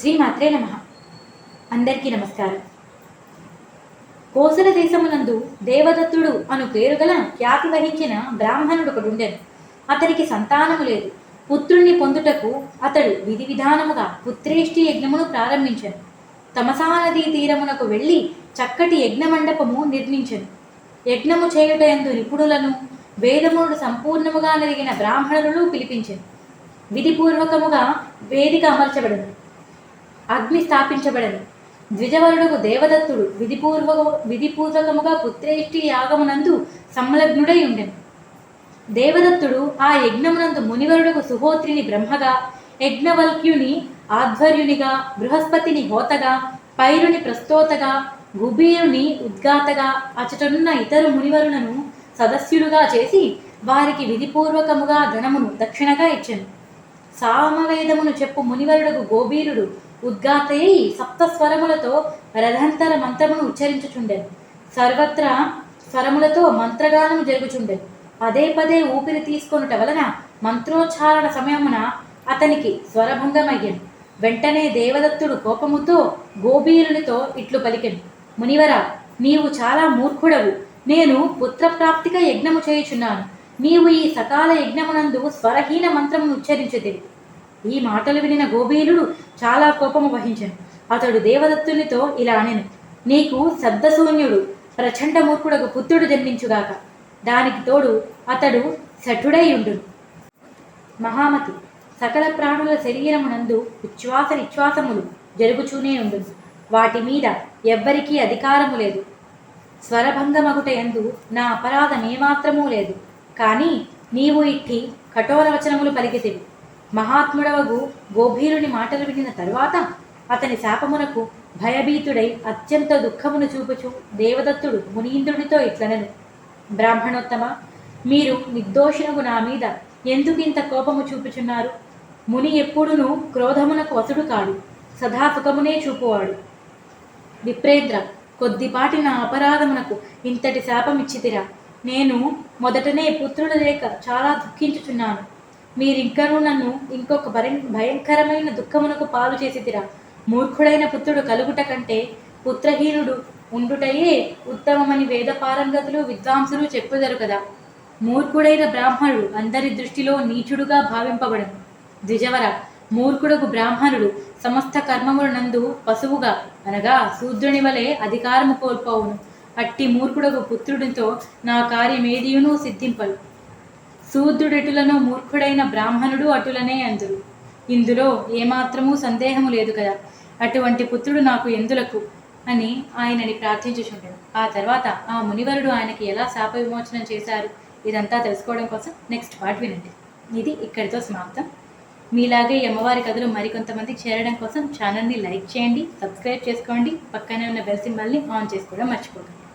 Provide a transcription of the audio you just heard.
శ్రీమాత్రే నమ. అందరికీ నమస్కారం. కోసల దేశమునందు దేవదత్తుడు అను పేరుగల ఖ్యాతి వహించిన బ్రాహ్మణుడు ఒకడుండెను అతనికి సంతానము లేదు. పుత్రుణ్ణి పొందుటకు అతడు విధి విధానముగా పుత్రేష్టి యజ్ఞమును ప్రారంభించెను. తమసా నదీ తీరమునకు వెళ్ళి చక్కటి యజ్ఞమండపము నిర్మించను. యజ్ఞము యజ్ఞము చేయుటయందు నిపుణులను వేదమునుడు సంపూర్ణముగా నెరిగిన బ్రాహ్మణులను పిలిపించను. విధిపూర్వకముగా వేదిక అమర్చబడను. అగ్ని స్థాపించబడను. ద్విజవరుడుకు దేవదత్తుడు విధిపూర్వక విధిపూర్వకముగా పుత్రేష్టి యాగమునందు సంలగ్నుడై ఉండెను. దేవదత్తుడు ఆ యజ్ఞమునందు మునివరుడుకు సుహోత్రిని బ్రహ్మగా యజ్ఞవల్క్యుని ఆధ్వర్యునిగా బృహస్పతిని హోతగా పైరుని ప్రస్తోతగా గుబీరుని ఉద్గాతగా అచటనున్న ఇతరు మునివరులను సదస్యులుగా చేసి వారికి విధిపూర్వకముగా ధనమును దక్షిణగా ఇచ్చెను. సామవేదమును చెప్పు మునివరుడుకు గోబీరుడు ఉద్గాతయ్యి సప్త స్వరములతో రథంతర మంత్రమును ఉచ్చరించుచుండెను. సర్వత్రా స్వరములతో మంత్రగానము జరుగుచుండెను. పదే పదే ఊపిరి తీసుకొనుట వలన మంత్రోచ్చారణ సమయమున అతనికి స్వరభంగమయ్యను. వెంటనే దేవదత్తుడు కోపముతో గోబీరునితో ఇట్లు పలికెను. మునివరా నీవు చాలా మూర్ఖుడవు. నేను పుత్రప్రాప్తిక యజ్ఞము చేయుచున్నాను. నీవు ఈ సకాల యజ్ఞమునందు స్వరహీన మంత్రమును ఉచ్చరించుదివి ఈ మాటలు వినిన గోబీలుడు చాలా కోపము వహించాను అతడు దేవదత్తునితో ఇలా అనెను నీకు శబ్దశూన్యుడు ప్రచండ మూర్ఖుడకు పుత్రుడు జన్మించుగాక. దానికి తోడు అతడు శఠుడై ఉండును మహామతి సకల ప్రాణుల శరీరమునందు ఉచ్ఛ్వాస నిశ్వాసములు జరుగుచూనే ఉండును వాటి మీద ఎవ్వరికీ అధికారము లేదు. స్వరభంగమగుట ఎందు నా అపరాధం ఏమాత్రమూ లేదు. కానీ నీవు ఇట్టి కఠోర వచనములు పలికితివి. మహాత్ముడవగు గోభీరుని మాటలు వినిన తరువాత అతని శాపమునకు భయభీతుడై అత్యంత దుఃఖమును చూపుచు దేవదత్తుడు మునీంద్రుడితో ఇట్లనను. బ్రాహ్మణోత్తమ మీరు నిర్దోషునగు నా మీద ఎందుకింత కోపము చూపుచున్నారు? ముని ఎప్పుడునూ క్రోధమునకు వసుడు కాడు సదా సుఖమునే చూపువాడు. విప్రేంద్ర కొద్దిపాటి నా అపరాధమునకు ఇంతటి శాపమిచ్చితిరా? నేను మొదటనే పుత్రుడు లేక చాలా దుఃఖించుచున్నాను. మీరింకనూ నన్ను ఇంకొక భయం భయంకరమైన దుఃఖమునకు పాలు చేసిదిరా మూర్ఖుడైన పుత్రుడు కలుగుట కంటే పుత్రహీనుడు ఉండుటయే ఉత్తమమని వేద పారంగతులు విద్వాంసులు చెప్పుదరు కదా. మూర్ఖుడైన బ్రాహ్మణుడు అందరి దృష్టిలో నీచుడుగా భావింపబడను. ద్విజవర మూర్ఖుడకు బ్రాహ్మణుడు సమస్త కర్మముల నందు పశువుగా అనగా శూద్రుని వలె అధికారము కోల్పోవును. అట్టి మూర్ఖుడకు పుత్రుడితో నా కార్యమేదియును సిద్ధింపలు శూద్రుడెటులను మూర్ఖుడైన బ్రాహ్మణుడు అటులనే అందురు ఇందులో ఏమాత్రమూ సందేహము లేదు కదా. అటువంటి పుత్రుడు నాకు ఎందులకు? అని ఆయనని ప్రార్థించుచుండెను. ఆ తర్వాత ఆ మునివరుడు ఆయనకి ఎలా శాప విమోచనం చేశారు? ఇదంతా తెలుసుకోవడం కోసం నెక్స్ట్ పార్ట్ వినండి. ఇది ఇక్కడితో సమాప్తం. మీలాగే అమ్మవారి కథలు మరికొంతమందికి చేరడం కోసం ఛానల్ని లైక్ చేయండి సబ్స్క్రైబ్ చేసుకోండి పక్కనే ఉన్న బెల్ సింబల్ని ఆన్ చేసుకోవడం మర్చిపోకండి.